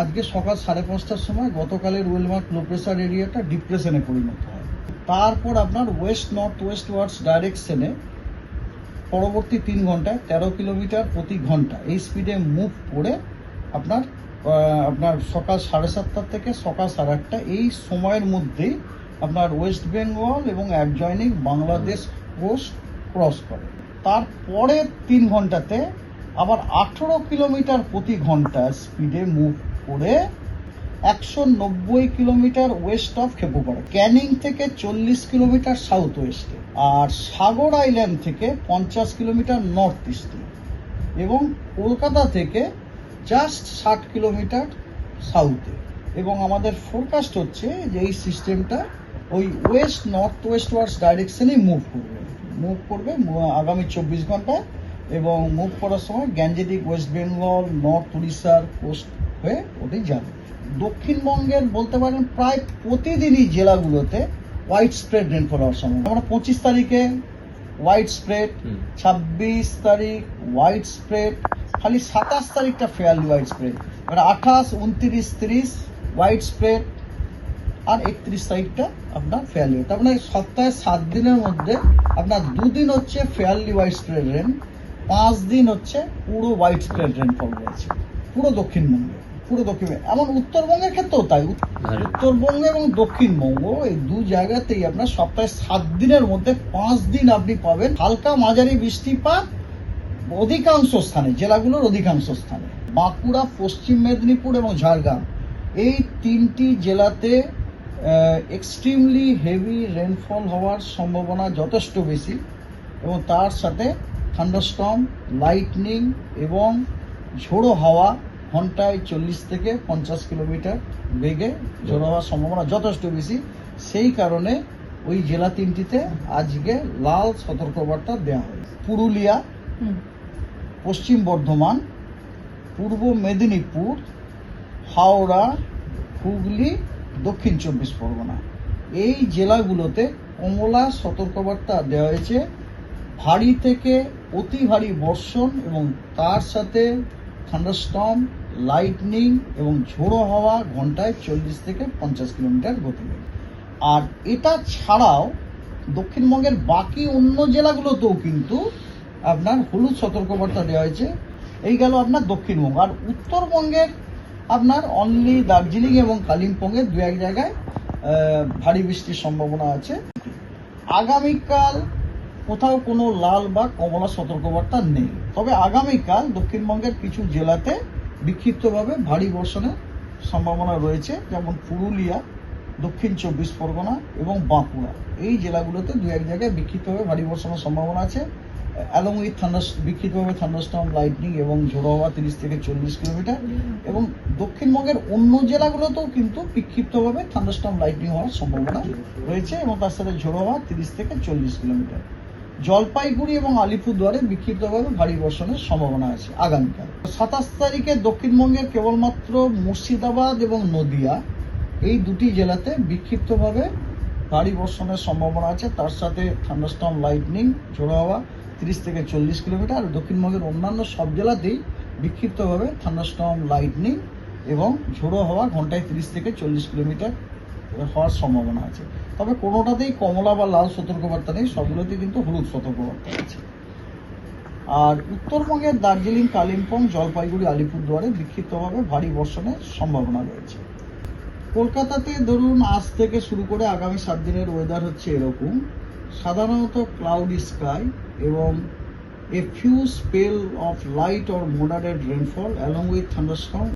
আজকে সকাল সাড়ে পাঁচটার সময় গতকালের ওয়েলমার্ক লো প্রেসার এরিয়াটা ডিপ্রেশনে পরিণত হয়। তারপর আপনার ওয়েস্ট নর্থ ওয়েস্ট ওয়ার্ডস ডাইরেকশনে পরবর্তী তিন ঘন্টায় তেরো কিলোমিটার প্রতি ঘণ্টা এই স্পিডে মুভ করে আপনার আপনার সকাল সাড়ে সাতটা থেকে সকাল সাড়ে আটটা এই সময়ের মধ্যেই আপনার ওয়েস্ট বেঙ্গল এবং অ্যাডজয়নিং বাংলাদেশ কোস্ট ক্রস করে। তারপরে তিন ঘন্টাতে আবার আঠেরো কিলোমিটার প্রতি ঘণ্টা স্পিডে মুভ করে একশো নব্বই kilometre west of Khepupara Canning থেকে চল্লিশ কিলোমিটার সাউথ ওয়েস্টে আর সাগর আইল্যান্ড থেকে পঞ্চাশ কিলোমিটার নর্থ ইস্টে এবং কলকাতা থেকে জাস্ট ষাট কিলোমিটার সাউথে এবং আমাদের ফোরকাস্ট হচ্ছে যে এই সিস্টেমটা ওই ওয়েস্ট নর্থ ওয়েস্ট ওয়ার্ডস ডাইরেকশনেই মুভ করবে। মুভ করবে, আগামী চব্বিশ ঘন্টায় এবং মুভ করার সময় গ্যাঞ্জেটিক ওয়েস্ট বেঙ্গল নর্থ উড়িষ্যার কোস্ট হয়ে ওটাই যাবে দক্ষিণবঙ্গের বলতে পারেন প্রায় প্রতিদিনই জেলাগুলোতে হোয়াইট স্প্রেড রেনফল হওয়ার সময় আমরা পঁচিশ তারিখে হোয়াইট স্প্রেড ছাব্বিশ তারিখ হোয়াইট স্প্রেড খালি সাতাশ তারিখটা ফেয়ারলি হোয়াইট স্প্রেড মানে আঠাশ উনত্রিশ তিরিশ হোয়াইট স্প্রেড আর একত্রিশ তারিখটা আপনার ফেয়ারলি তার মানে সপ্তাহে সাত দিনের মধ্যে আপনার দুদিন হচ্ছে ফেয়ারলি হোয়াইট স্প্রেড রেন পাঁচ দিন হচ্ছে পুরো হোয়াইট স্প্রেড রেনফল রয়েছে পুরো দক্ষিণবঙ্গে। পুরো দক্ষিণবঙ্গে এমন উত্তরবঙ্গের ক্ষেত্রেও তাই। উত্তরবঙ্গ এবং দক্ষিণবঙ্গ এই দু জায়গাতেই আপনার সপ্তাহে সাত দিনের মধ্যে পাঁচ দিন আপনি পাবেন হালকা মাঝারি বৃষ্টিপাত অধিকাংশ স্থানে জেলাগুলোর অধিকাংশ স্থানে। বাঁকুড়া পশ্চিম মেদিনীপুর এবং ঝাড়গ্রাম। এই তিনটি জেলাতে এক্সট্রিমলি হেভি রেনফল হওয়ার সম্ভাবনা যথেষ্ট বেশি এবং তার সাথে থান্ডারস্টর্ম লাইটনিং এবং ঝোড়ো হাওয়া ঘন্টায় চল্লিশ থেকে পঞ্চাশ কিলোমিটার বেগে ঝোড়ো হওয়ার সম্ভাবনা যথেষ্ট বেশি। সেই কারণে ওই জেলা তিনটিতে আজকে লাল সতর্কবার্তা দেওয়া হয় পুরুলিয়া পশ্চিম বর্ধমান পূর্ব মেদিনীপুর হাওড়া হুগলি দক্ষিণ চব্বিশ পরগনা। এই জেলাগুলোতে কমলা সতর্কবার্তা দেওয়া হয়েছে। ভারী থেকে অতি ভারী বর্ষণ এবং তার সাথে থান্ডারস্টর্ম লাইটনিং এবং ঝোড়ো হাওয়া ঘন্টায় চল্লিশ থেকে পঞ্চাশ কিলোমিটার গতিবেগ। আর এটা ছাড়াও দক্ষিণবঙ্গের বাকি অন্য জেলাগুলোতেও কিন্তু আপনার হলুদ সতর্কবার্তা দেওয়া হয়েছে। এই গেল আপনার দক্ষিণবঙ্গ। আর উত্তরবঙ্গের আপনার অনলি দার্জিলিং এবং কালিম্পংয়ে দু এক জায়গায় ভারী বৃষ্টির সম্ভাবনা আছে। আগামীকাল কোথাও কোনো লাল বা কমলা সতর্কবার্তা নেই। তবে আগামীকাল দক্ষিণবঙ্গের কিছু জেলাতে বিক্ষিপ্তভাবে ভারী বর্ষণের সম্ভাবনা রয়েছে, যেমন পুরুলিয়া, দক্ষিণ চব্বিশ পরগনা এবং বাঁকুড়া। এই জেলাগুলোতে দু এক জায়গায় বিক্ষিপ্তভাবে ভারী বর্ষণের সম্ভাবনা আছে। অ্যালং উইথ থান্ডার বিক্ষিপ্তভাবে থান্ডারস্টর্ম, লাইটনিং এবং ঝোড়ো হওয়া তিরিশ থেকে চল্লিশ কিলোমিটার। এবং দক্ষিণবঙ্গের অন্য জেলাগুলোতেও কিন্তু বিক্ষিপ্তভাবে থান্ডারস্টর্ম, লাইটনিং হওয়ার সম্ভাবনা রয়েছে এবং তার সাথে ঝোড়ো হওয়া তিরিশ থেকে চল্লিশ কিলোমিটার। জলপাইগুড়ি এবং আলিপুরদুয়ারে বিক্ষিপ্তভাবে ভারী বর্ষণের সম্ভাবনা আছে আগামীকাল। সাতাশ তারিখে দক্ষিণবঙ্গের কেবলমাত্র মুর্শিদাবাদ এবং নদিয়া এই দুটি জেলাতে বিক্ষিপ্তভাবে ভারী বর্ষণের সম্ভাবনা আছে। তার সাথে থান্ডারস্টর্ম, লাইটনিং, ঝোড়ো হাওয়া তিরিশ থেকে চল্লিশ কিলোমিটার আর দক্ষিণবঙ্গের অন্যান্য সব জেলাতেই বিক্ষিপ্তভাবে থান্ডারস্টর্ম, লাইটনিং এবং ঝোড়ো হাওয়া ঘন্টায় তিরিশ থেকে চল্লিশ কিলোমিটার হওয়ার সম্ভাবনা আছে। তবে কোনোটাতেই কমলা বা লাল সতর্কবার্তা নেই, সবগুলোতেই কিন্তু হলুদ সতর্কবার্তা আছে। আর উত্তরবঙ্গের দার্জিলিং, কালিম্পং, জলপাইগুড়ি, আলিপুরদুয়ারে বিক্ষিপ্তভাবে ভারী বর্ষণের সম্ভাবনা রয়েছে। কলকাতাতে ধরুন, আজ থেকে শুরু করে আগামী সাত দিনের ওয়েদার হচ্ছে এরকম। সাধারণত ক্লাউডি স্কাই এবং a few spell of light or moderate rainfall along with thunderstorm